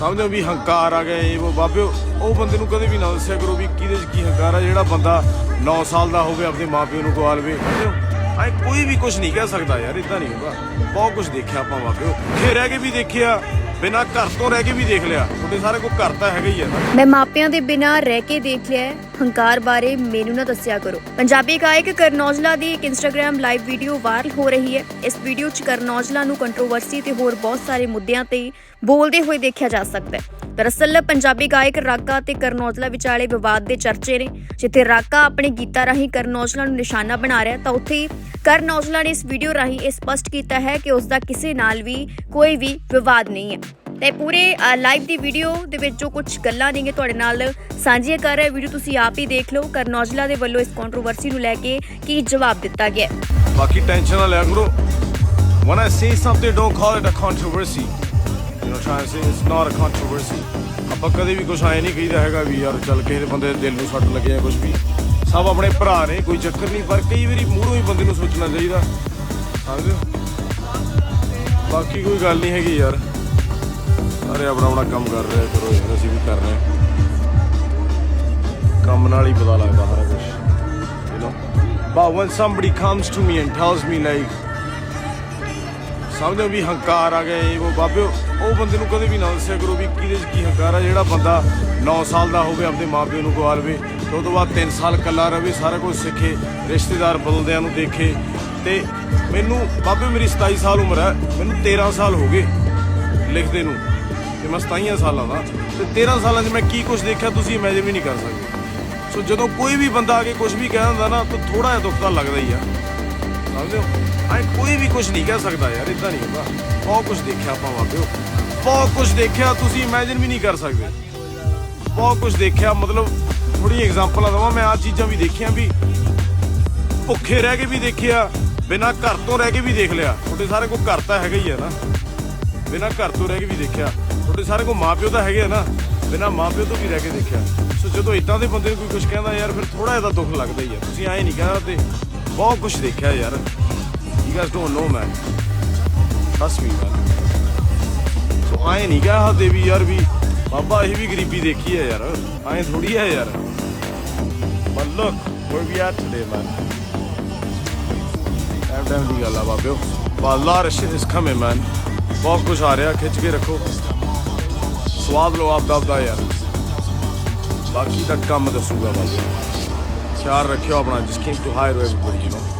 ਸਮਝੋ ਵੀ ਹੰਕਾਰ ਆ ਗਿਆ ਇਹ ਉਹ ਬਾਬੇ, ਉਹ ਬੰਦੇ ਨੂੰ ਕਦੇ ਵੀ ਨਾ ਦੱਸਿਆ ਕਰੋ ਵੀ ਕਿਹਦੇ 'ਚ ਕੀ ਹੰਕਾਰ ਆ, ਜਿਹੜਾ ਬੰਦਾ 9 ਸਾਲ ਦਾ ਹੋਵੇ ਆਪਣੇ ਮਾਪਿਓ ਨੂੰ ਗਵਾ ਲਵੇ ਸਮਝਿਓ ਐ ਕੋਈ ਵੀ ਕੁਝ ਨਹੀਂ ਕਹਿ ਸਕਦਾ ਯਾਰ ਇਦਾਂ ਨਹੀਂ ਹੋਗਾ ਬਹੁਤ ਕੁਝ ਦੇਖਿਆ ਆਪਾਂ ਮਾਪਿਓ ਘੇ ਰਹਿ ਕੇ ਵੀ ਦੇਖਿਆ, ਬਿਨਾਂ ਘਰ ਤੋਂ ਰਹਿ ਕੇ ਵੀ ਦੇਖ ਲਿਆ, ਤੁਹਾਡੇ ਸਾਰੇ ਕੋਲ ਘਰ ਤਾਂ ਹੈਗਾ ਹੀ ਆ ਨਾ। ਮੈਂ ਮਾਪਿਆਂ ਦੇ ਬਿਨਾਂ ਰਹਿ ਕੇ ਦੇਖ ਲਿਆ ਹੈ। ਹੰਕਾਰ ਬਾਰੇ ਮੈਨੂੰ ਨਾ ਦੱਸਿਆ ਕਰੋ। ਪੰਜਾਬੀ ਗਾਇਕ ਕਰਨੌਜਲਾ ਦੀ ਇੱਕ ਇੰਸਟਾਗ੍ਰam ਲਾਈਵ ਵੀਡੀਓ ਵਾਇਰਲ ਹੋ ਰਹੀ ਹੈ। ਇਸ ਵੀਡੀਓ 'ਚ ਕਰਨੌਜਲਾ ਨੂੰ ਕੰਟਰੋਵਰਸੀ ਤੇ ਹੋਰ ਬਹੁਤ ਸਾਰੇ ਮੁੱਦਿਆਂ ਤੇ ਬੋਲਦੇ ਹੋਏ ਦੇਖਿਆ ਜਾ ਸਕਦਾ ਹੈ। ਦਰਅਸਲ, ਪੰਜਾਬੀ ਗਾਇਕ ਰਾਕਾ ਤੇ ਕਰਨੌਜਲਾ ਵਿਚਾਲੇ ਵਿਵਾਦ ਦੇ ਚਰਚੇ ਨੇ। ਜਿੱਥੇ ਰਾਕਾ ਆਪਣੇ ਗੀਤਾਂ ਰਾਹੀਂ ਕਰਨੌਜਲਾ ਨੂੰ ਨਿਸ਼ਾਨਾ ਬਣਾ ਰਿਹਾ ਤਾਂ ਉੱਥੇ ਹੀ ਕਰਨੌਜਲਾ ਨੇ ਇਸ ਵੀਡੀਓ ਰਾਹੀਂ ਇਹ ਸਪਸ਼ਟ ਕੀਤਾ ਹੈ ਕਿ ਉਸ ਦਾ ਕਿਸੇ ਨਾਲ ਵੀ ਕੋਈ ਵੀ ਵਿਵਾਦ ਨਹੀਂ ਹੈ। ਤੇ ਪੂਰੇ ਲਾਈਵ ਦੀ ਵੀਡੀਓ ਦੇ ਵਿੱਚ ਜੋ ਕੁਝ ਗੱਲਾਂ ਨੇਗੇ ਤੁਹਾਡੇ ਨਾਲ ਸਾਂਝੀਆਂ ਕਰ ਰਿਹਾ ਵੀਡੀਓ ਤੁਸੀਂ ਆਪ ਹੀ ਦੇਖ ਲਓ। ਕਰਨੌਜਲਾ ਦੇ ਵੱਲੋਂ ਇਸ ਕੰਟਰੋਵਰਸੀ ਨੂੰ ਲੈ ਕੇ ਕੀ ਜਵਾਬ ਦਿੱਤਾ ਗਿਆ ਬਾਕੀ ਟੈਨਸ਼ਨ ਨਾ ਲਿਆ ਕਰੋ। When i say something, don't call it a controversy you know trying to say it's not a ਆਪਾਂ ਕਦੇ ਵੀ ਕੁਝ ਆਏ ਨਹੀਂ ਕਹੀਦਾ ਹੈਗਾ ਵੀ ਯਾਰ ਚੱਲ ਕਿਸੇ ਦੇ ਬੰਦੇ ਦੇ ਦਿਲ ਨੂੰ ਸੱਟ ਲੱਗੇ ਜਾਂ ਕੁਝ ਵੀ। ਸਭ ਆਪਣੇ ਭਰਾ ਨੇ, ਕੋਈ ਚੱਕਰ ਨਹੀਂ, ਪਰ ਕਈ ਵਾਰੀ ਮੂਹਰੋਂ ਹੀ ਬੰਦੇ ਨੂੰ ਸੋਚਣਾ ਚਾਹੀਦਾ। ਸਮਝਦੇ ਹੋ ਬਾਕੀ ਕੋਈ ਗੱਲ ਨਹੀਂ ਹੈਗੀ ਯਾਰ। ਸਾਰੇ ਆਪਣਾ ਆਪਣਾ ਕੰਮ ਕਰ ਰਹੇ ਕਰੋ ਯਾਰ ਅਸੀਂ ਵੀ ਕਰ ਰਹੇ ਕੰਮ ਨਾਲ ਹੀ ਪਤਾ ਲੱਗਦਾ ਸਾਰਾ ਕੁਝ you know? But when somebody comes to me and tells me, like ਸਮਝੋ ਵੀ ਹੰਕਾਰ ਆ ਗਏ ਇਹ, ਉਹ ਬਾਬਿਓ ਉਹ ਬੰਦੇ ਨੂੰ ਕਦੇ ਵੀ ਨਾ ਦੱਸਿਆ ਕਰੋ ਵੀ ਕਿਹਦੇ 'ਚ ਕੀ ਹੰਕਾਰ ਆ, ਜਿਹੜਾ ਬੰਦਾ 9 ਸਾਲ ਦਾ ਹੋਵੇ ਆਪਣੇ ਮਾਪਿਓ ਨੂੰ ਗਵਾ ਲਵੇ, ਤੇ ਉਹ ਤੋਂ ਬਾਅਦ 3 ਸਾਲ ਇਕੱਲਾ ਰਵੇ ਸਾਰਾ ਕੁਝ ਸਿੱਖੇ, ਰਿਸ਼ਤੇਦਾਰ ਬਦਲਦਿਆਂ ਨੂੰ ਦੇਖੇ, ਤੇ ਮੈਨੂੰ, ਬਾਬੇ ਮੇਰੀ 27 ਸਾਲ ਉਮਰ ਹੈ, ਮੈਨੂੰ 13 ਸਾਲ ਹੋ ਗਏ ਲਿਖਦੇ ਨੂੰ, ਤੇ ਮੈਂ 27 ਸਾਲਾਂ ਦਾ, ਤੇ 13 ਸਾਲਾਂ 'ਚ ਮੈਂ ਕੀ ਕੁਝ ਦੇਖਿਆ ਤੁਸੀਂ ਇਮੇਜਿਨ ਵੀ ਨਹੀਂ ਕਰ ਸਕਦੇ। ਸੋ ਜਦੋਂ ਕੋਈ ਵੀ ਬੰਦਾ ਆ ਕੇ ਕੁਝ ਵੀ ਕਹਿ ਦਿੰਦਾ ਨਾ, ਤਾਂ ਥੋੜਾ ਜਿਹਾ ਦੁੱਖ ਤਾਂ ਲੱਗਦਾ ਹੀ ਆ। ਸਮਝਦੇ ਹੋ? ਐ ਕੋਈ ਵੀ ਕੁਝ ਨਹੀਂ ਕਹਿ ਸਕਦਾ ਯਾਰ ਇਦਾਂ ਨਹੀਂ ਹੁੰਦਾ। ਬਹੁਤ ਕੁਝ ਦੇਖਿਆ ਆਪਾਂ ਵਾਪਿਓ ਬਹੁਤ ਕੁਝ ਦੇਖਿਆ ਤੁਸੀਂ ਇਮੇਜਿਨ ਵੀ ਨਹੀਂ ਕਰ ਸਕਦੇ। ਬਹੁਤ ਕੁਝ ਦੇਖਿਆ, ਮਤਲਬ ਥੋੜੀ ਐਗਜ਼ਾਮਪਲਾਂ ਦਵਾਂ, ਮੈਂ ਆ ਚੀਜ਼ਾਂ ਵੀ ਦੇਖੀਆਂ ਵੀ। ਭੁੱਖੇ ਰਹਿ ਕੇ ਵੀ ਦੇਖਿਆ, ਬਿਨਾਂ ਘਰ ਤੋਂ ਰਹਿ ਕੇ ਵੀ ਦੇਖ ਲਿਆ। ਤੁਹਾਡੇ ਸਾਰੇ ਕੋਲ ਘਰ ਤਾਂ ਹੈਗਾ ਹੀ ਆ ਨਾ। ਬਿਨਾਂ ਘਰ ਤੋਂ ਰਹਿ ਕੇ ਵੀ ਦੇਖਿਆ। ਤੁਹਾਡੇ ਸਾਰੇ ਕੋਲ ਮਾਪਿਓ ਤਾਂ ਹੈਗੇ ਆ ਨਾ। ਬਿਨਾਂ ਮਾਪਿਓ ਤੋਂ ਵੀ ਰਹਿ ਕੇ ਦੇਖਿਆ। ਸੋ ਜਦੋਂ ਇਦਾਂ ਦੇ ਬੰਦੇ ਨੂੰ ਕੋਈ ਕੁਝ ਕਹਿੰਦਾ ਯਾਰ, ਫਿਰ ਥੋੜਾ ਜਿਹਾ ਦੁੱਖ ਲੱਗਦਾ ਹੀ ਆ। ਤੁਸੀਂ ਐਂ ਨਹੀਂ ਕਹਿੰਦੇ ਬਹੁਤ ਕੁਝ ਦੇਖਿਆ ਯਾਰ। You guys don't know man trust me man so ਐਂ ਨਹੀਂ ਕਹਾ ਹਦੇ ਵੀ ਯਾਰ ਵੀ ਬਾਬਾ ਇਹ ਵੀ ਗਰੀਬੀ ਦੇਖੀ ਹੈ ਯਾਰ ਐਂ ਥੋੜੀ ਹੈ ਯਾਰ but look where we are today man time time ਦੀ ਗੱਲ ਆ ਬਾਬਿਓ but a lot of shit is coming man. ਬਹੁਤ ਕੁਝ ਆ ਰਿਹਾ ਖਿੱਚ ਕੇ ਰੱਖੋ ਸਵਾਦ ਲਓ ਆਪ ਦਾ ਆਪਦਾ ਯਾਰ ਬਾਕੀ ਦਾ ਕੰਮ ਦੱਸੂਗਾ ਬਸ ਖਿਆਲ ਰੱਖਿਓ ਆਪਣਾ just came to hi to everybody you know.